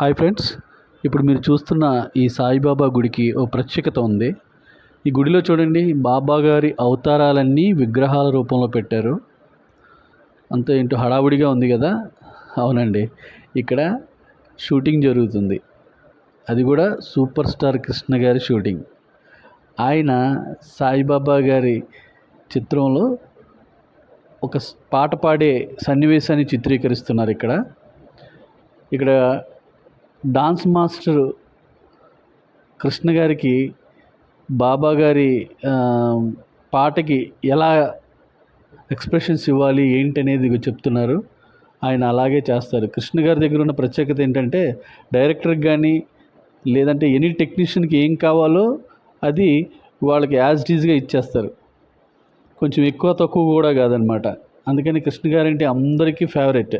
Hi friends ఇప్పుడు మీరు చూస్తున్న ఈ సాయిబాబా గుడికి ఓ ప్రత్యేకత ఉంది. ఈ గుడిలో చూడండి బాబా గారి అవతారాలన్నీ విగ్రహాల రూపంలో పెట్టారు. అంత ఏంటో హడావుడిగా ఉంది కదా? అవునండి. ఇక్కడ షూటింగ్ జరుగుతుంది. అది కూడా సూపర్ స్టార్ కృష్ణ గారి షూటింగ్. ఆయన సాయిబాబా గారి చిత్రంలో ఒక పాట పాడే సన్నివేశాన్ని చిత్రీకరిస్తున్నారు ఇక్కడ. ఇక్కడ డాన్స్ మాస్టర్ కృష్ణ గారికి బాబా గారి పాటకి ఎలా ఎక్స్ప్రెషన్స్ ఇవ్వాలి ఏంటి అనేది చెప్తున్నారు. ఆయన అలాగే చేస్తారు. కృష్ణ గారి దగ్గర ఉన్న ప్రత్యేకత ఏంటంటే డైరెక్టర్కి కానీ లేదంటే ఎనీ టెక్నీషియన్కి ఏం కావాలో అది వాళ్ళకి యాజ్ డీజ్గా ఇచ్చేస్తారు. కొంచెం ఎక్కువ తక్కువ కూడా కాదనమాట. అందుకని కృష్ణ గారంటే అందరికీ ఫేవరెట్.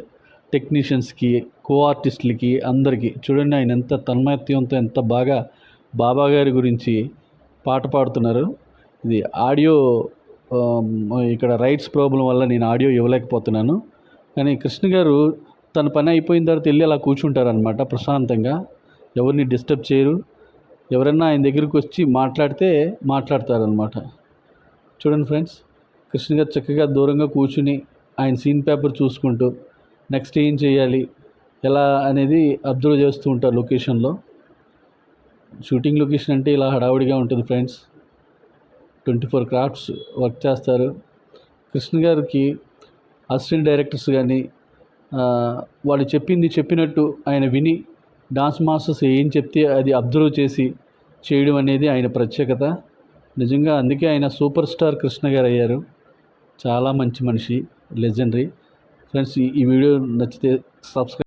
టెక్నీషియన్స్కి కో ఆర్టిస్టులకి అందరికీ చూడండి ఆయన ఎంత తన్మయత్వంతో ఎంత బాగా బాబా గారి గురించి పాట పాడుతున్నారు. ఇది ఆడియో ఇక్కడ రైట్స్ ప్రాబ్లం వల్ల నేను ఆడియో ఇవ్వలేకపోతున్నాను. కానీ కృష్ణ గారు తన పని అయిపోయిన తర్వాత వెళ్ళి అలా కూర్చుంటారనమాట ప్రశాంతంగా. ఎవరిని డిస్టర్బ్ చేయరు. ఎవరన్నా ఆయన దగ్గరికి వచ్చి మాట్లాడితే మాట్లాడతారనమాట చూడండి ఫ్రెండ్స్ కృష్ణ గారు చక్కగా దూరంగా కూర్చుని ఆయన సీన్ పేపర్ చూసుకుంటూ నెక్స్ట్ ఏం చేయాలి? ఎలా అనేది అబ్జర్వ్ చేస్తూ ఉంటారు లొకేషన్లో. షూటింగ్ లొకేషన్ అంటే ఇలా హడావుడిగా ఉంటుంది friends. Twenty four crafts work చేస్తారు. కృష్ణ గారికి అసిస్టెంట్ డైరెక్టర్స్ కానీ వాళ్ళు చెప్పింది చెప్పినట్టు ఆయన విని డాన్స్ మాస్టర్స్ ఏం చెప్తే అది అబ్జర్వ్ చేసి చేయడం అనేది ఆయన ప్రత్యేకత. నిజంగా అందుకే ఆయన సూపర్ స్టార్ కృష్ణ గారు అయ్యారు చాలా మంచి మనిషి లెజెండరీ. ఫ్రెండ్స్ ఈ ఈ వీడియో నచ్చితే సబ్స్క్రైబ్